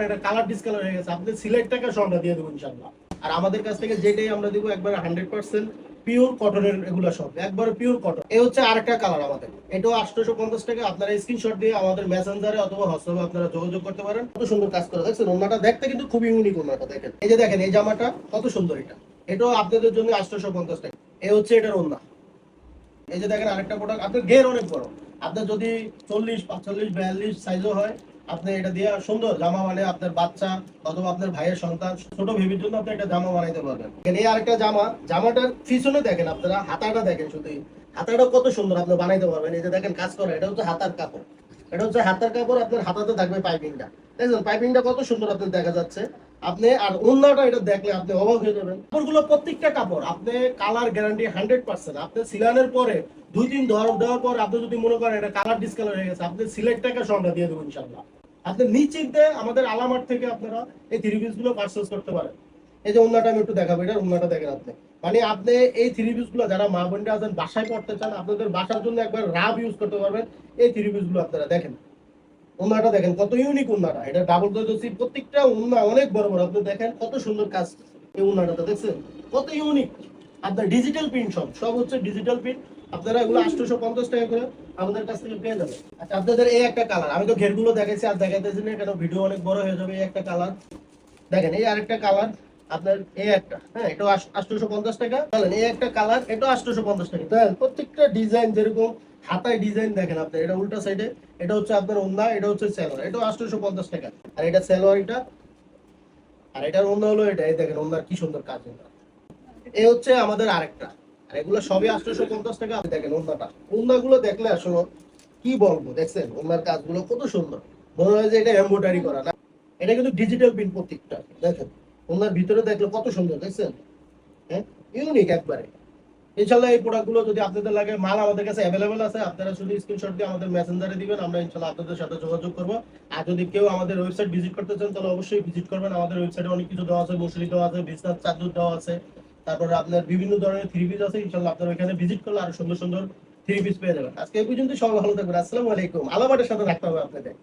এটা colour discolour হয়ে গেছে। আপনি টাকা সঙ্গে দিয়ে দেবো ইনশাল্লাহ আর আমাদের কাছ থেকে যেটাই আমরা দিব, একবার হান্ড্রেড পার্সেন্ট পিওর কটনের এগুলো সব। পিওর কটন হচ্ছে কালার আমাদের। এটাও পঞ্চাশ টাকা। আপনারা স্ক্রিনশট দিয়ে আমাদের মেসেঞ্জারে অথবা হোয়াটসঅ্যাপে আপনারা যোগাযোগ করতে পারেন। কত সুন্দর কাজ করে। দেখছেন ওনাটা দেখতে কিন্তু খুবই ইউনিক ওনাটা দেখেন। এই যে দেখেন, এই জামাটা কত সুন্দর এটা। এটাও আপনাদের জন্য আটশোশো পঞ্চাশ টাকা। এই হচ্ছে এটার ওনা এই যে দেখেন, আরেকটা প্রোডাক্ট আপনার ঘের অনেক বড়। আপনার যদি চল্লিশ, পাঁচচল্লিশ, বিয়াল্লিশ সাইজও হয় আপনি এটা দিয়ে সুন্দর জামা মানে আপনার বাচ্চা অথবা আপনার ভাইয়ের সন্তান ছোট বেবির জন্য আপনি একটা জামা বানাইতে পারবেন। এই আরেকটা জামা, জামাটার পিছনে দেখেন আপনারা, হাতাটা দেখেন শুধু। হাতাটা কত সুন্দর আপনি বানাইতে পারবেন। এই যে দেখেন কাজ করে, এটা হচ্ছে হাতার কাপড়। এটা হচ্ছে হাতার কাপড়, আপনার হাতাতে থাকবে পাইপিংটা দেখছেন? পাইপিংটা কত সুন্দর আপনার দেখা যাচ্ছে। আপনি আর অন্যটা এটা দেখলে আপনি অবাক হয়ে যাবেন। কাপড়গুলো প্রত্যেকটা কাপড়, আপনি কালার গ্যারান্টি হান্ড্রেড পার্সেন্ট আপনি সিলানের পরে দুই দিন ধর দেওয়ার পর আপনি যদি মনে করেন এটা কালার ডিসকালার হয়ে গেছে, আপনি সিলেক্ট টাকা সঙ্গে দিয়ে দেবো ইনশাল্লাহ আপনি নিশ্চিন্তে আমাদের আলামার থেকে আপনারা এই থ্রি পিসগুলো পার্চেস করতে পারেন। এই যে অন্যটা আমি একটু দেখাবো এটা অন্যটা দেখেন আপনি। মানে আপনি এই থ্রি পিসগুলো যারা মা বোনরা আছেন, বাসায় পড়তে চান, আপনাদের বাসার জন্য একবার রাব ইউজ করতে পারবেন এই থ্রি পিসগুলো আপনারা দেখেন। উন্নাটা দেখেন, কত ইউনিক উন্নাটা। এটা ডাবল দোসি প্রত্যেকটা উন্না অনেক বড় বড়। আপনি দেখেন কত সুন্দর কাজ এই উন্নাটাতে, দেখছেন? কত ইউনিক আপনার ডিজিটাল প্রিন্ট সব সব হচ্ছে ডিজিটাল প্রিন্ট আপনারা এগুলো আটশোশো পঞ্চাশ টাকা করে আমাদের কাছ থেকে পেয়ে যাবেন। আচ্ছা আপনাদের এই একটা কালার আমি তো ঘেরগুলো দেখাইছি, আর দেখাইতেছি না, কেন ভিডিও অনেক বড় হয়ে যাবে এই একটা কালার দেখেন, এই আরেকটা কালার আপনার এই একটা হ্যাঁ পঞ্চাশ টাকা। কালার পঞ্চাশ টাকা। দেখেন প্রত্যেকটা ডিজাইন যেরকম, হাতায় ডিজাইন দেখেন আপনি, এটা উল্টা সাইডে এটা হচ্ছে আপনার ওন্না, এটা হচ্ছে সেলোয়ার এটা আটশোশো পঞ্চাশ টাকা। আর এটা সেলোয়ার এটা, আর এটার অন্য হলো এটা, এই দেখেন ওনার কি সুন্দর কাজ এই হচ্ছে আমাদের আরেকটা। আর এগুলো সবই আটশোশো পঞ্চাশ টাকা। আপনি দেখেন দেখলে আসলে কি বলব, দেখছেন? কাজগুলো কত সুন্দর। মনে হয় যে এটা করা, না? এটা কিন্তু ডিজিটাল দেখেন? ওনার ভিতরে দেখলে কত সুন্দর, দেখছেন? হ্যাঁ? ইউনিক একবারে। ইনশাল্লাহ এই প্রোডাক্টগুলো যদি আপনাদের লাগে, মাল আমাদের কাছে অ্যাভেলেবেল আছে, আপনারা শুধু স্ক্রিনশট দিয়ে আমাদের মেসেঞ্জারে দিবেন, আমরা ইনশাল্লাহ আপনাদের সাথে যোগাযোগ করব। আর যদি কেউ আমাদের ওয়েবসাইট ভিজিট করতে চান, তাহলে অবশ্যই ভিজিট করবেন। আমাদের ওয়েবসাইটে অনেক কিছু দেওয়া আছে মশুরি দেওয়া আছে বিজনেস চার্জার দেওয়া আছে তারপরে আপনার বিভিন্ন ধরনের থ্রি পিস আছে ইনশাল্লাহ আপনার এখানে ভিজিট করলে আরও সুন্দর সুন্দর থ্রি পিস পেয়ে যাবেন। আজকে এই পর্যন্ত সবাই ভালো থাকবেন। আসসালামু আলাইকুম। আলামাটের সাথে রাখতে হবে আপনাদের।